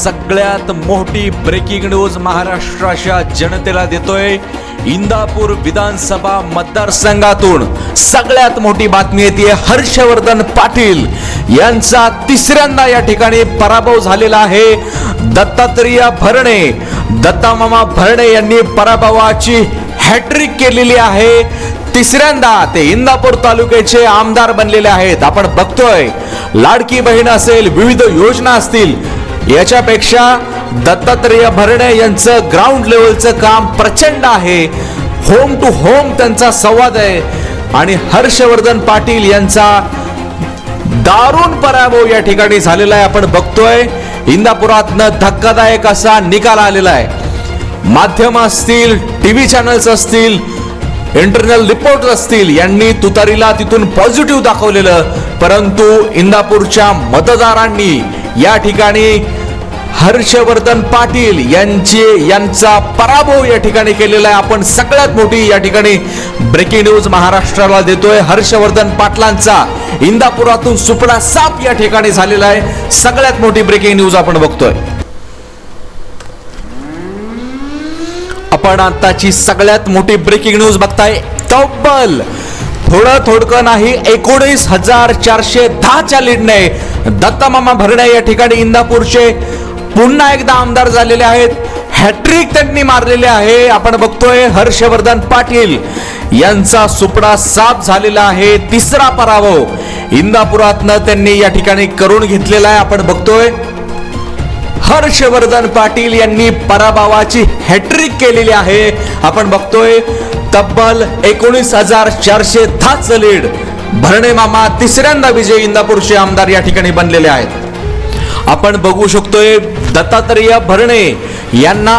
सगळ्यात मोठी breaking news महाराष्ट्राच्या जनतेला देतोय. इंदापूर विधानसभा मतदारसंघातून सगळ्यात मोठी बातमी येते हर्षवर्धन पाटील यांचा तिसऱ्यांदा या ठिकाणी पराभव झालेला आहे. दत्तात्रेय भरणे दत्तामामा भरणे यांनी पराभवाची हॅट्रिक केलेली आहे. तिसऱ्यांदा ते इंदापूर तालुक्याचे आमदार बनलेले आहेत. आपण बघतोय लाडकी बहीण असेल विविध योजना असतील याच्यापेक्षा दत्तात्रेय भरणे यांचं ग्राउंड लेवलचं काम प्रचंड आहे. होम टू होम त्यांचा संवाद आहे. आणि हर्षवर्धन पाटील यांचा दारुण पराभव या ठिकाणी झालेला आहे. आपण बघतोय इंदापुरातनं धक्कादायक असा निकाल आलेला आहे. माध्यम असतील टी व्ही चॅनल्स असतील इंटरनल रिपोर्ट असतील यांनी तुतारीला तिथून पॉझिटिव्ह दाखवलेलं. परंतु इंदापूरच्या मतदारांनी या ठिकाणी हर्षवर्धन पाटील यांचे यांचा पराभव या ठिकाणी केलेला आहे. आपण सगळ्यात मोठी या ठिकाणी ब्रेकिंग न्यूज महाराष्ट्राला देतोय. हर्षवर्धन पाटलांचा इंदापुरातून सुपडा साप या ठिकाणी झालेला आहे. सगळ्यात मोठी ब्रेकिंग न्यूज आपण बघतोय. आपण आताची सगळ्यात मोठी ब्रेकिंग न्यूज बघताय. तब्बल थोडं थोडकं नाही एकोणीस हजार चारशे दहाच्या लीडने दत्तामामा भरणे या ठिकाणी इंदापूरचे. पुन्हा एकदा आमदार झालेले आहेत. हॅट्रिक त्यांनी मारलेले आहे. आपण बघतोय हर्षवर्धन पाटील यांचा सुपडा साफ झालेला आहे. तिसरा पराभव इंदापुरातनं त्यांनी या ठिकाणी करून घेतलेला आहे. आपण बघतोय हर्षवर्धन पाटील यांनी पराभवाची हॅट्रिक केलेली आहे. आपण बघतोय तब्बल एकोणीस हजार चारशे दहाच लीड. भरणे मामा तिसऱ्यांदा विजय इंदापूरचे आमदार या ठिकाणी बनलेले आहेत. आपण बघू शकतोय दत्तात्रेय भरणे यांना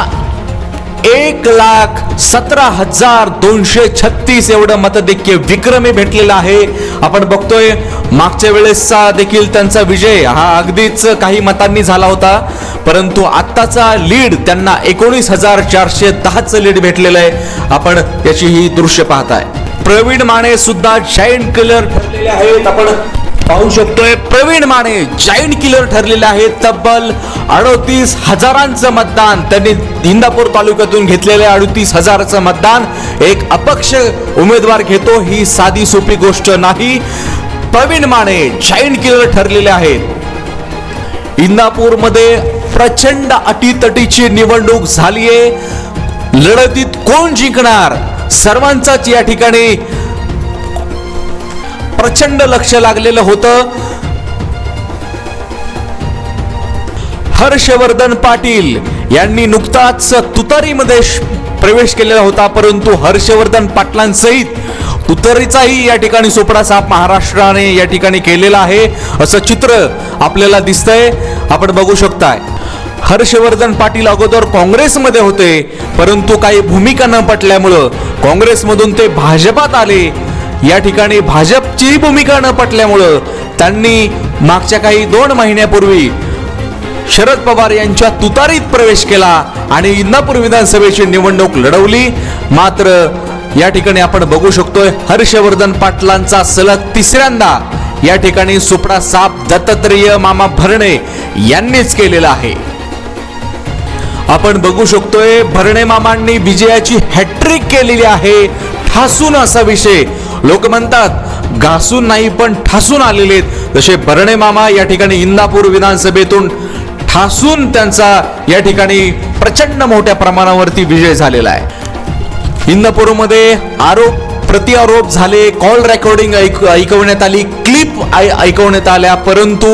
एक लाख सतरा हजार दोनशे छत्तीस एवढं मतदेखील विक्रमी भेटलेलं आहे. आपण बघतोय मागच्या वेळेसचा देखील त्यांचा विजय हा अगदीच काही मतांनी झाला होता. परंतु आत्ताचा लीड त्यांना एकोणीस हजार चारशे दहाचं लीड भेटलेलं आहे. आपण याची ही दृश्य पाहताय. प्रवीण माने सुद्धा जाईंट किलर ठरलेले आहेत. आपण पाहू शकतोय प्रवीण माने जाईंट किलर ठरलेले आहेत. तब्बल अडोतीस हजारांचं मतदान त्यांनी इंदापूर तालुक्यातून घेतलेले अडोतीस हजाराचं मतदान. एक अपक्ष उमेदवार घेतो ही साधी सोपी गोष्ट नाही. प्रवीण माने जाईंट किलर ठरलेले आहेत. इंदापूरमध्ये प्रचंड अटीतटीची निवडणूक झालीये. लढतीत कोण जिंकणार? सर्वांचाच या ठिकाणी प्रचंड लक्ष लागलेलं होतं. हर्षवर्धन पाटील यांनी नुकताच तुतारीमध्ये प्रवेश केलेला होता परंतु हर्षवर्धन पाटलांसहित तुतारीचाही या ठिकाणी सोपडा साप महाराष्ट्राने या ठिकाणी केलेला आहे. असं चित्र आपल्याला दिसतंय. आपण बघू शकताय. हर्षवर्धन पाटील अगोदर काँग्रेसमध्ये होते परंतु काही भूमिका न पटल्यामुळं काँग्रेसमधून ते भाजपात आले. या ठिकाणी भाजपची भूमिका न पटल्यामुळं त्यांनी मागच्या काही दोन महिन्यापूर्वी शरद पवार यांच्या तुतारीत प्रवेश केला आणि इंदापूर विधानसभेची निवडणूक लढवली. मात्र या ठिकाणी आपण बघू शकतोय हर्षवर्धन पाटलांचा सलग तिसऱ्यांदा या ठिकाणी सुपडा साप दत्तात्रेय मामा भरणे यांनीच केलेला आहे. आपण बघू शकतोय भरणे मामांनी विजयाची हॅट्रिक केलेली आहे. ठासून असा विषय लोक म्हणतात घासून नाही पण ठासून आलेले आहेत. जसे भरणे मामा या ठिकाणी इंदापूर विधानसभेतून ठासून त्यांचा या ठिकाणी प्रचंड मोठ्या प्रमाणावरती विजय झालेला आहे. इंदापूरमध्ये आरोप प्रतिआरोप झाले कॉल रेकॉर्डिंग ऐक ऐकवण्यात आली क्लिप ऐकवण्यात आल्या परंतु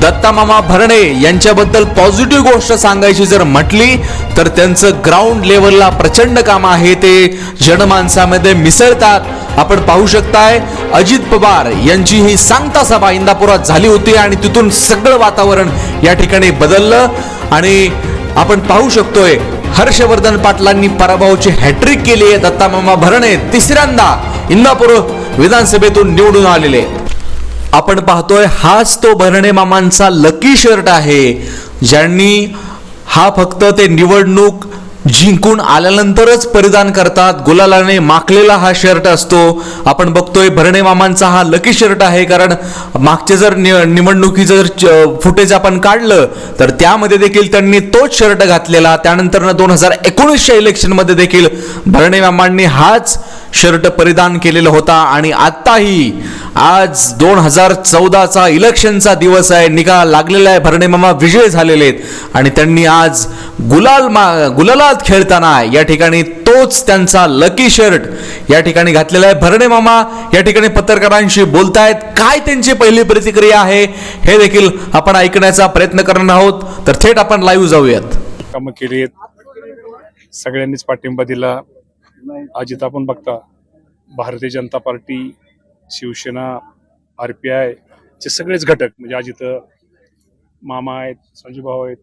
दत्तामामा भरणे यांच्याबद्दल पॉझिटिव्ह गोष्ट सांगायची जर म्हटली तर त्यांचं ग्राउंड लेवलला प्रचंड काम आहे ते जनमानसामध्ये मिसळतात. आपण पाहू शकताय अजित पवार यांची ही सांगता सभा इंदापुरात झाली होती आणि तिथून सगळं वातावरण या ठिकाणी बदललं. आणि आपण पाहू शकतोय हर्षवर्धन पाटलांनी पराभवाची हॅट्रिक केली आहे दत्तामामा भरणे तिसऱ्यांदा इंदापूर विधानसभेतून निवडून आलेले. आपण पाहतोय हाच तो भरणे मामांचा लकी शर्ट आहे ज्यांनी हा फक्त ते निवडणूक जिंकून आल्यानंतरच परिधान करतात. गुलालाने माखलेला हा शर्ट असतो. आपण बघतोय भरणे मामांचा हा लकी शर्ट आहे कारण मागचे जर नि- निवडणुकीचं जर फुटेज आपण काढलं तर त्यामध्ये देखील त्यांनी तोच शर्ट घातलेला. त्यानंतर दोन हजार एकोणीसच्या इलेक्शनमध्ये देखील भरणे मामांनी हाच शर्ट परिधान केलेला होता आणि आत्ताही आज दोन हजार चौदाचा इलेक्शनचा दिवस आहे. निकाल लागलेला आहे. भरणे मामा विजय झालेले आहेत. आणि त्यांनी आज गुलाल मा गुलालात खेळताना या ठिकाणी तोच त्यांचा लकी शर्ट या ठिकाणी घातलेला आहे. भरणे मामा या ठिकाणी पत्रकारांशी बोलतायत. काय त्यांची पहिली प्रतिक्रिया आहे हे देखील आपण ऐकण्याचा प्रयत्न करणार आहोत. तर थेट आपण लाईव्ह जाऊयात. कामं केली आहेत. सगळ्यांनीच पाठिंबा दिला. आज इथं आपण बघता Bharatiya Janata Party Shiv Sena R P I चे सगळेच घटक म्हणजे आज इथं मामा आहेत संजूभाऊ आहेत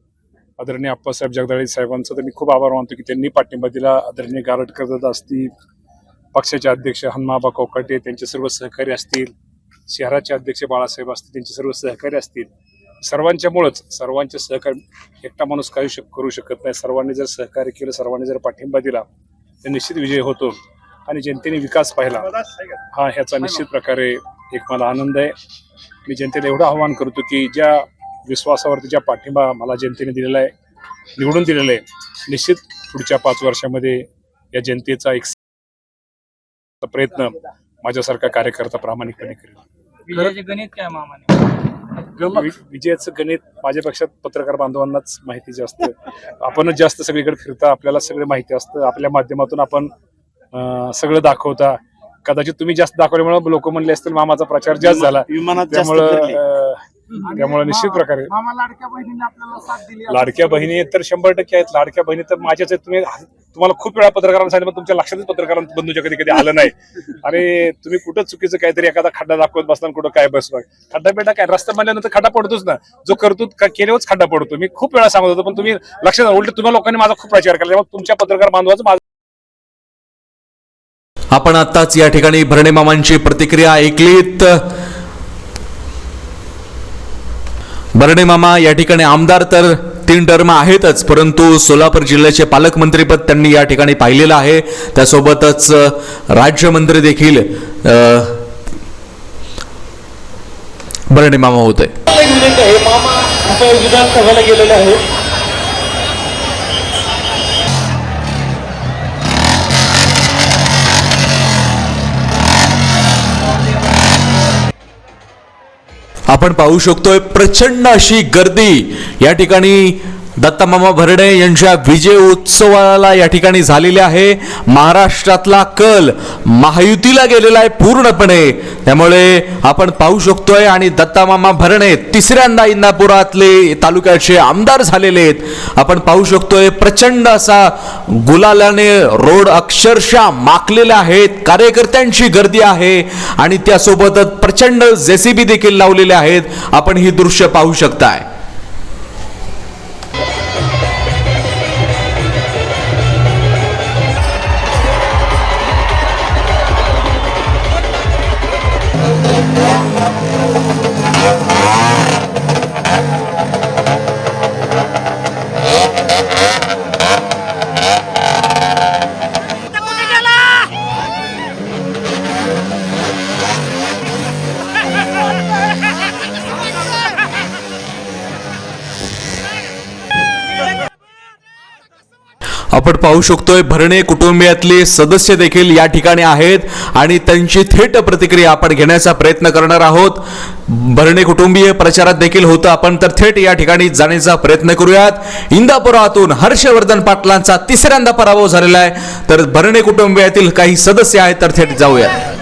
आदरणीय आप्पासाहेब जगदाळे साहेबांचा तर मी खूप आभार मानतो की त्यांनी पाठिंबा दिला. आदरणीय गारटकर दादा असतील पक्षाचे अध्यक्ष हनुमाबा कोकाटे त्यांचे सर्व सहकारी असतील शहराचे अध्यक्ष बाळासाहेब असतील त्यांचे सर्व सहकारी असतील. सर्वांच्यामुळंच सर्वांचे सहकार्य एकटा माणूस काही शक करू शकत नाही. सर्वांनी जर सहकार्य केलं सर्वांनी जर पाठिंबा दिला तर निश्चित विजय होतो आणि जनतेने विकास पाहिला. हा ह्याचा निश्चित प्रकारे एक मला आनंद आहे. मी जनतेला एवढं आव्हान करतो की ज्या विश्वासावरती ज्या पाठिंबा मला जनतेने दिलेला आहे निवडून दिलेला आहे निश्चित पुढच्या पाच वर्षामध्ये या जनतेचा एक प्रयत्न माझ्यासारखा कार्यकर्ता प्रामाणिकपणे करेल. गणित काय मामाने? वि- विजयाचं गणित माझ्यापेक्षा पत्रकार बांधवांनाच माहिती जास्त. आपणच जास्त सगळीकडे फिरता आपल्याला सगळं माहिती असतं. आपल्या माध्यमातून आपण अं, सगळं दाखवता. कदाचित तुम्ही जास्त दाखवल्यामुळे लोक म्हणले असतील मामाचा प्रचार जास्त झाला. विमानात जास्त त्यामुळं फिरले. अं, त्यामुळे निश्चित प्रकारे मामा लाडक्या बहिणीने आपल्याला साथ दिली लाडक्या बहिणी तर शंभर टक्के आहेत. लाडक्या बहिणी तर माझ्याच आहेत. तुम्ही तुम्हाला खूप वेळा पत्रकारांना सांगितलं पण तुमच्या लक्षातच पत्रकारांचं बंधूच्या कधी कधी आलं नाही. आणि तुम्ही कुठं चुकीचं काहीतरी एखादा खड्डा दाखवत बसला कुठं काय बसला खड्डा बेटा काय? रस्ता म्हणल्यानंतर खड्डा पडतोच ना. जो करतो का- केल्यावरच खड्डा पडतो. मी खूप वेळा सांगत होतो पण तुम्ही लक्षात उलट तुम्ही लोकांनी माझा खूप प्रचार केला. तुमच्या पत्रकार बांधवाचं माझं आपण आत्ताच या ठिकाणी भरणे मामांची प्रतिक्रिया ऐकलीत. बर्डे मामा या ठिकाणी आमदार तर तीन टर्म आहेतच परंतु सोलापूर जिल्ह्याचे पालकमंत्रीपद त्यांनी या ठिकाणी पाहिलेलं आहे. त्यासोबतच राज्यमंत्री देखील बर्डे मामा होते. आहे विधानसभेला गेलेले आहेत. आपण पाहू शकतोय प्रचंड अशी गर्दी या ठिकाणी दत्तामामा भरणे यांच्या विजय उत्सवाला या ठिकाणी झालेले आहे. महाराष्ट्रातला कल महायुतीला गेलेला आहे पूर्णपणे. त्यामुळे आपण पाहू शकतोय आणि दत्तामामा भरणे तिसऱ्यांदा इंदापुरातले तालुक्याचे आमदार झालेले आहेत. आपण पाहू शकतोय प्रचंड असा गुलालाने रोड अक्षरशः माकलेले आहेत कार्यकर्त्यांची गर्दी आहे आणि त्यासोबतच प्रचंड जेसीबी देखील लावलेले आहेत. आपण ही दृश्य पाहू शकताय. आपण पाहू शकतोय भरणे कुटुंबियातले सदस्य देखील या ठिकाणी आहेत आणि त्यांची थेट प्रतिक्रिया आपण घेण्याचा प्रयत्न करणार आहोत. भरणे कुटुंबीय प्रचारात देखील होतं. आपण तर थेट या ठिकाणी जाण्याचा प्रयत्न करूयात. इंदापुरातून हर्षवर्धन पाटलांचा तिसऱ्यांदा पराभव झालेला आहे. तर भरणे कुटुंबियातील काही सदस्य आहेत तर थेट जाऊयात.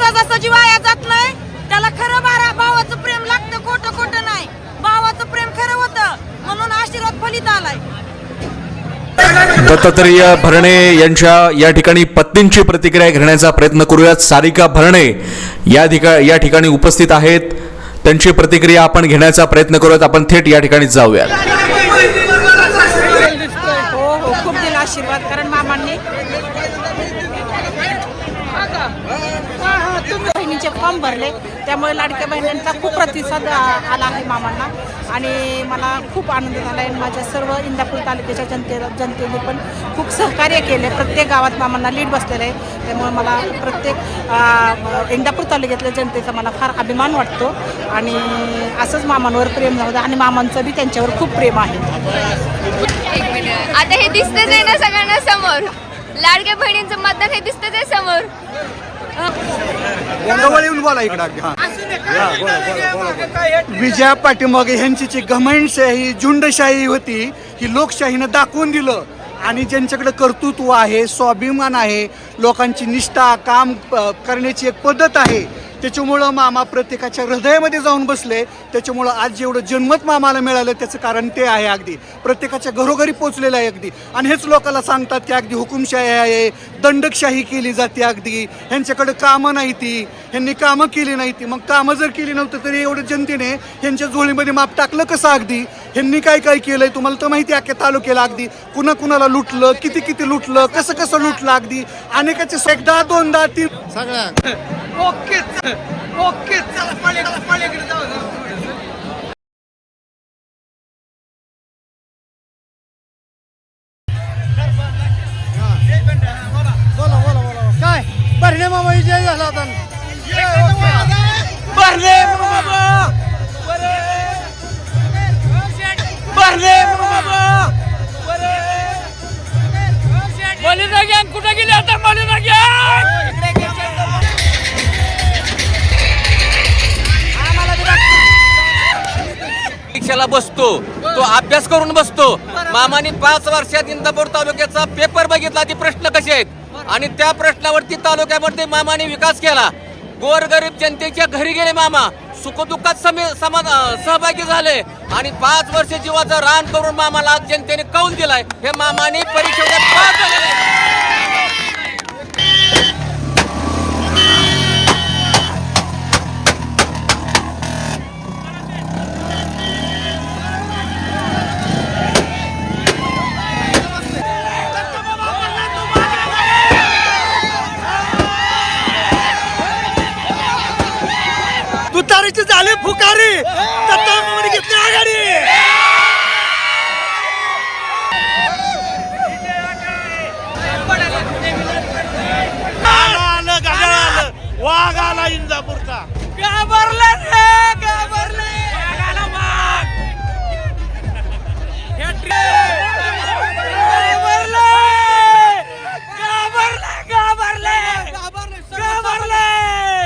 बहिणींचा आशीर्वाद सहजासहजी वाया जात नाही. त्याला खरं बारा भावाचं प्रेम लागतं खोटं खोटं नाही. भावाचं प्रेम खरं होतं म्हणून आशीर्वाद फलित आलाय. दत्तात्रेय भरणे यांच्या या ठिकाणी पत्नींची प्रतिक्रिया घेण्याचा प्रयत्न करूयात. सारिका भरणे या ठिका या ठिकाणी उपस्थित आहेत. त्यांची प्रतिक्रिया आपण घेण्याचा प्रयत्न करूयात. आपण थेट या ठिकाणी जाऊयात. हो हो खूप दिला आशीर्वाद कारण मामांनी. बहिणीचे फॉर्म भरले. त्यामुळे लाडक्या बहिणींचा खूप प्रतिसाद आला आहे मामांना. आणि मला खूप आनंद झाला आहे माझ्या सर्व इंदापूर तालुक्याच्या जनते जनतेने पण खूप सहकार्य केले. प्रत्येक गावात मामांना लीड बसलेलं आहे. त्यामुळे मला प्रत्येक इंदापूर तालुक्यातल्या जनतेचा मला फार अभिमान वाटतो. आणि असंच मामांवर प्रेम नव्हतं आणि मामांचं बी त्यांच्यावर खूप प्रेम आहे. एक मिनिट आता हे दिसतंच आहे ना सगळ्यांना समोर. लाडक्या बहिणींचं मतदान हे दिसतंच आहे समोर. जवळ येऊन बोला इकडं अगदी हा. विजया पाठीमागे ह्यांची जी घमंडशाही झुंडशाही होती ही लोकशाहीनं दाखवून दिलं. आणि ज्यांच्याकडे कर्तृत्व आहे स्वाभिमान आहे लोकांची निष्ठा काम करण्याची एक पद्धत आहे त्याच्यामुळं मामा प्रत्येकाच्या हृदयामध्ये जाऊन बसले. त्याच्यामुळं आज जेवढं जन्मत मामाला मिळालं त्याचं कारण ते आहे अगदी. प्रत्येकाच्या घरोघरी पोचलेलं आहे अगदी. आणि हेच लोकांना सांगतात की अगदी हुकुमशाही आहे दंडकशाही केली जाते अगदी. ह्यांच्याकडं कामं नाही ती. ह्यांनी कामं केली नाही ती. मग कामं जर केली नव्हतं तरी एवढं जनतेने ह्यांच्या झोळीमध्ये माप टाकलं कसं अगदी? ह्यांनी काय काय केलंय तुम्हाला तर माहिती आहे अख्ख्या तालुक्याला अगदी. कुणा कुणाला लुटलं किती किती लुटलं कसं कसं लुटलं अगदी. अनेकाचे एकदा दोनदा तीन ओके ओके चला पाण्याकडे पाण्याकडे जाऊ जरा. काय? भरणे मामा विजय झाला होता भरले बाबा भरले बाबा मलिदा गॅंग कुठे गेली आता? मलिदा परीक्षेला बसतो? तो अभ्यास करून बसतो. मामाने पाच वर्षात इंदापूर तालुक्याचा पेपर बघितला. ते प्रश्न कसे आहेत? आणि त्या प्रश्नावरती तालुक्यामध्ये मामाने विकास केला. गोरगरीब जनतेच्या घरी गेले मामा. सुखदुःखात सहभागी झाले. आणि पाच वर्ष जीवाचं रान करून मामाला आज जनतेने कौल दिलाय. हे मामाने परीक्षेमध्ये पास झालेले तुतारीची झाली फुकारी. दत्ता घेतली आघाडी. वाघ आला इंदापूरचा. घाबरले रे घाबरले. वाघाला वाघ. घाबरले घाबरले घाबरले. घाबरले.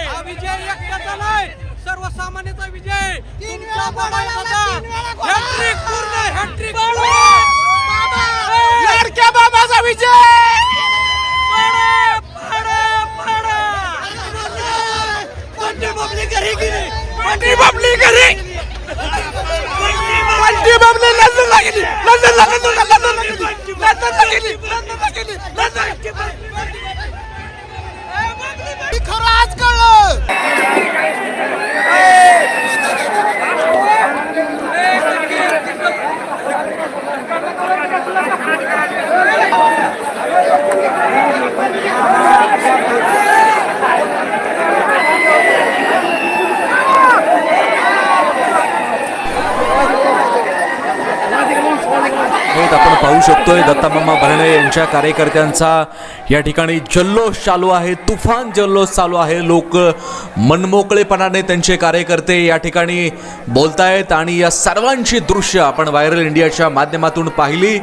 हा विजय एकट्याचा नाही. सर्वसामान्याचा विजय. हॅट्रिक पूर्ण हॅट्रिक पाहू शकतोय. दत्तामामा भरणे यांच्या कार्यकर्त्यांचा या ठिकाणी जल्लोष चालू आहे. तुफान जल्लोष चालू आहे. लोक मनमोकळेपणाने त्यांचे कार्यकर्ते या ठिकाणी बोलतायत आणि या सर्वांची दृश्य आपण व्हायरल इंडियाच्या माध्यमातून पाहिली.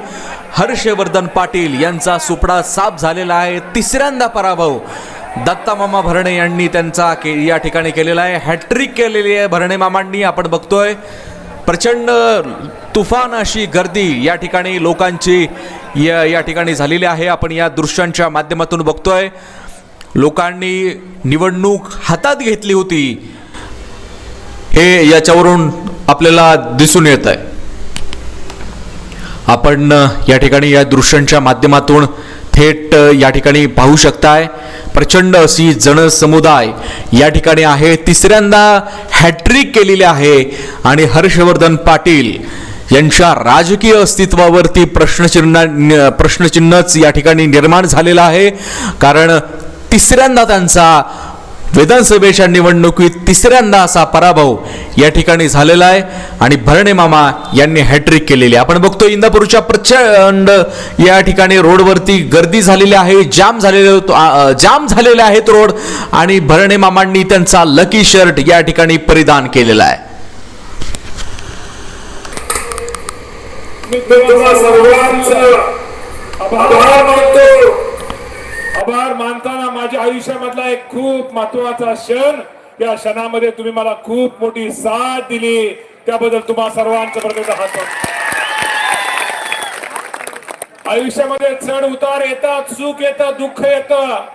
हर्षवर्धन पाटील यांचा सुपडा साफ झालेला आहे. तिसऱ्यांदा पराभव. दत्तामामा भरणे यांनी त्यांचा के या ठिकाणी केलेला आहे. हॅट्रिक केलेली आहे भरणे मामांनी. आपण बघतोय. प्रचंड तुफान अशी गर्दी या ठिकाणी लोकांची या या ठिकाणी झालेली आहे. आपण या दृश्यांच्या माध्यमातून बघतोय लोकांनी निवडणूक हातात घेतली होती. हे याच्यावरून आपल्याला दिसून येत आहे आपण या ठिकाणी या दृश्यांच्या माध्यमातून थेट या ठिकाणी पाहू शकताय. प्रचंड अशी जन समुदाय या ठिकाणी आहे. तिसऱ्यांदा हॅट्रिक केलेली आहे आणि हर्षवर्धन पाटील यांच्या राजकीय अस्तित्वावरती प्रश्नचिन्ह प्रश्नचिन्हच या ठिकाणी निर्माण झालेलं आहे. कारण तिसऱ्यांदा त्यांचा विधानसभेच्या निवडणुकीत तिसऱ्यांदा असा पराभव या ठिकाणी झालेला आहे आणि भरणे मामा यांनी हॅट्रिक केलेली आहे. आपण बघतो इंदापूरच्या प्रचंड या ठिकाणी रोडवरती गर्दी झालेली आहे जाम झालेले जाम झालेले आहेत रोड आणि भरणे मामांनी त्यांचा लकी शर्ट या ठिकाणी परिधान केलेला आहे. मी तुम्हाला सर्वांचं आभार मानतो. आभार मानताना माझ्या आयुष्यामधला एक खूप महत्त्वाचा क्षण. या क्षणामध्ये तुम्ही मला खूप मोठी साथ दिली. त्याबद्दल तुम्हा सर्वांचं प्रत्येक हात आयुष्यामध्ये चढ उतार येतात सुख येतं दुःख येतं.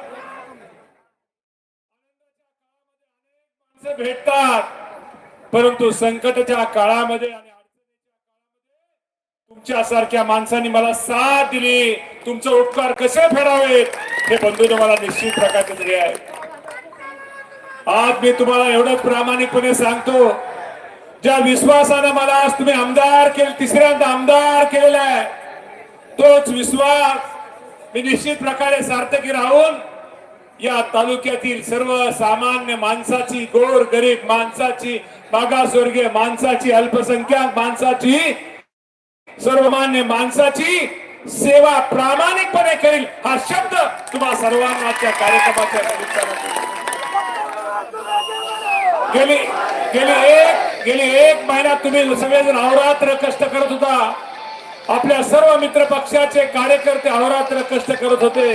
भेटतात. परंतु संकटाच्या काळामध्ये तुमच्यासारख्या माणसांनी मला साथ दिली. तुमचे उपकार कसे फेडावेत हे बंधूने मला निश्चित प्रकारचे दिले आहे आज मी तुम्हाला एवढं प्रामाणिकपणे सांगतो ज्या विश्वासानं मला आज तुम्ही आमदार केले तिसऱ्यांदा आमदार केलेला आहे तोच विश्वास मी निश्चित प्रकारे सार्थकी राहून या तालुक्यातील सर्व सामान्य माणसाची गोर गरीब माणसाची मागासवर्गीय माणसाची अल्पसंख्याक माणसाची सर्वमान्य माणसाची सेवा प्रामाणिकपणे करील हा शब्द तुम्हा सर्वांना आजच्या कार्यक्रमाच्या गेली गेली एक गेली एक महिना तुम्ही सगळेजण अहोरात्र कष्ट करत होता. आपल्या सर्व मित्र पक्षाचे कार्यकर्ते अहोरात्र कष्ट करत होते.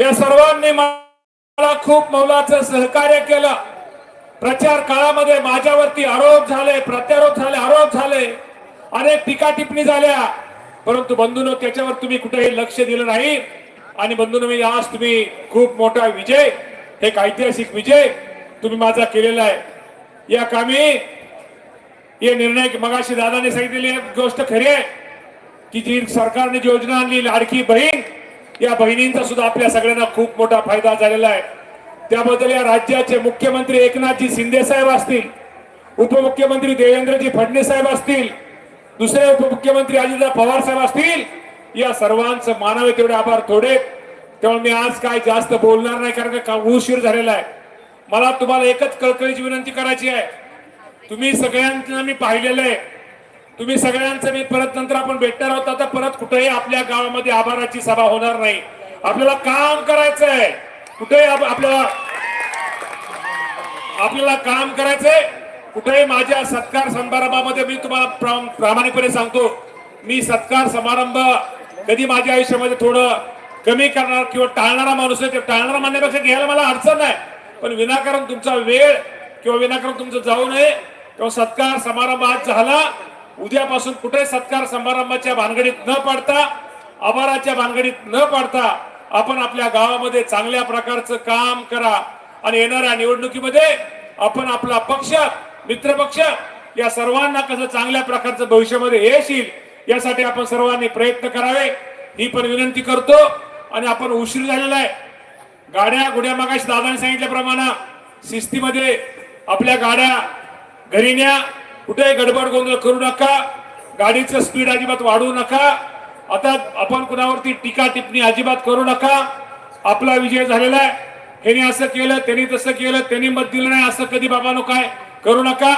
या सर्वांनी मला खूप मौलाचं सहकार्य केलं. प्रचार काळामध्ये माझ्यावरती आरोप झाले प्रत्यारोप झाले आरोप झाले. अनेक टीका टिप्पणी झाल्या. परंतु बंधून त्याच्यावर तुम्ही कुठेही लक्ष दिलं नाही. आणि बंधून मी आज तुम्ही खूप मोठा विजय एक ऐतिहासिक विजय तुम्ही माझा केलेला आहे. या कामी हे निर्णय मगाशी दादाने सांगितलेली गोष्ट खरी आहे की जी सरकारने जी योजना आणली लाडकी बहीण या बहिणींचा सुद्धा आपल्या सगळ्यांना खूप मोठा फायदा झालेला आहे. त्याबद्दल या राज्याचे मुख्यमंत्री एकनाथजी शिंदे साहेब असतील उपमुख्यमंत्री देवेंद्रजी फडणवीस साहेब असतील दुसरे उपमुख्यमंत्री अजितदा पवार साहेब असतील या सर्वांचं मानावे तेवढे आभार थोडे. त्यामुळे मी आज काय जास्त बोलणार नाही कारण का उशीर झालेला आहे. मला तुम्हाला एकच कळकळीची विनंती करायची आहे. तुम्ही सगळ्यांना मी पाहिलेलं आहे. तुम्ही सगळ्यांचं मी परत नंतर आपण भेटणार आहोत आता परत कुठेही आपल्या गावामध्ये आभाराची सभा होणार नाही. आपल्याला काम करायचं आहे कुठेही आपल्याला आपल्याला काम करायचंय. कुठेही माझ्या सत्कार समारंभामध्ये मी तुम्हाला प्रामाणिकपणे सांगतो मी सत्कार समारंभ कधी माझ्या आयुष्यामध्ये थोडं कमी करणार किंवा टाळणारा माणूस आहे ते टाळणारा मानण्यापेक्षा घ्यायला मला अडचण नाही. पण विनाकारण तुमचा वेळ किंवा विनाकारण तुमचं जाऊ नये. किंवा सत्कार समारंभ आज झाला. उद्यापासून कुठे सत्कार समारंभाच्या भानगडीत न पडता आभाराच्या भानगडीत न पडता आपण आपल्या गावामध्ये चांगल्या प्रकारचं काम करा. आणि येणाऱ्या निवडणुकीमध्ये आपण आपला पक्ष मित्रपक्ष या सर्वांना कसं चांगल्या प्रकारचं भविष्यामध्ये यश येईल यासाठी आपण सर्वांनी प्रयत्न करावे. ही पण विनंती करतो आणि आपण उशीर झालेला आहे. गाड्या गुड्या मागाशी दादाने सांगितल्याप्रमाणे शिस्तीमध्ये आपल्या गाड्या घरी न्या. कुठेही गडबड गोंधळ करू नका. गाडीचं स्पीड अजिबात वाढवू नका. आता आपण कुणावरती टीका टिप्पणी अजिबात करू नका. आपला विजय झालेला आहे. ह्याने असं केलं त्यांनी तसं केलं त्यांनी मत दिलं नाही असं कधी बाबानो काय? करू नका.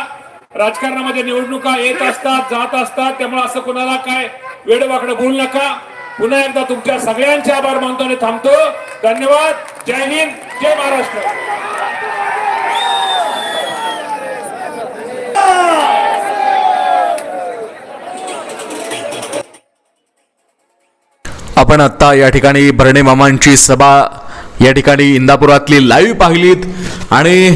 राजकारणामध्ये निवडणुका येत असतात जात असतात. त्यामुळे असं कुणाला काय वेडवाकडे बोलू नका. पुन्हा एकदा तुमच्या सगळ्यांचे आभार मानतो आणि थांबतो. धन्यवाद. जय हिंद. जय महाराष्ट्र. आपण आता या ठिकाणी भरणे मामांची सभा या ठिकाणी इंदापुरातली लाईव्ह पाहिलीत. आणि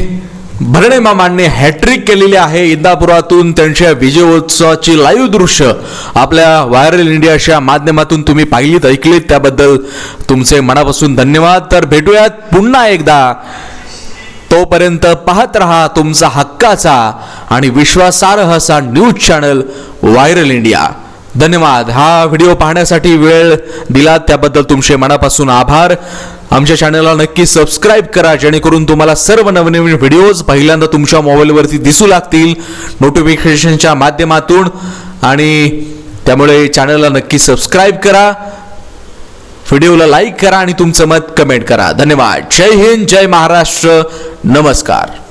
भरणे मामांनी हॅट्रिक केलेली आहे इंदापुरातून त्यांच्या विजयोत्सवाची लाईव्ह दृश्य. आपल्या व्हायरल इंडियाच्या माध्यमातून तुम्ही पाहिलीत ऐकलीत त्याबद्दल तुमचे मनापासून धन्यवाद. तर भेटूयात पुन्हा एकदा. तोपर्यंत पाहत रहा तुमचा हक्काचा आणि विश्वासार्ह असा न्यूज चॅनल व्हायरल इंडिया धन्यवाद. हा व्हिडिओ पाहण्यासाठी वेळ दिला त्याबद्दल तुमचे मनापासून आभार. आमच्या चॅनलला नक्की सबस्क्राईब करा जेणेकरून तुम्हाला सर्व नवनवीन व्हिडिओज पहिल्यांदा तुमच्या मोबाईलवरती दिसू लागतील नोटिफिकेशनच्या माध्यमातून. आणि त्यामुळे चॅनलला नक्की सबस्क्राईब करा व्हिडिओला लाईक करा आणि तुमचं मत कमेंट करा. धन्यवाद. जय हिंद जय महाराष्ट्र. नमस्कार.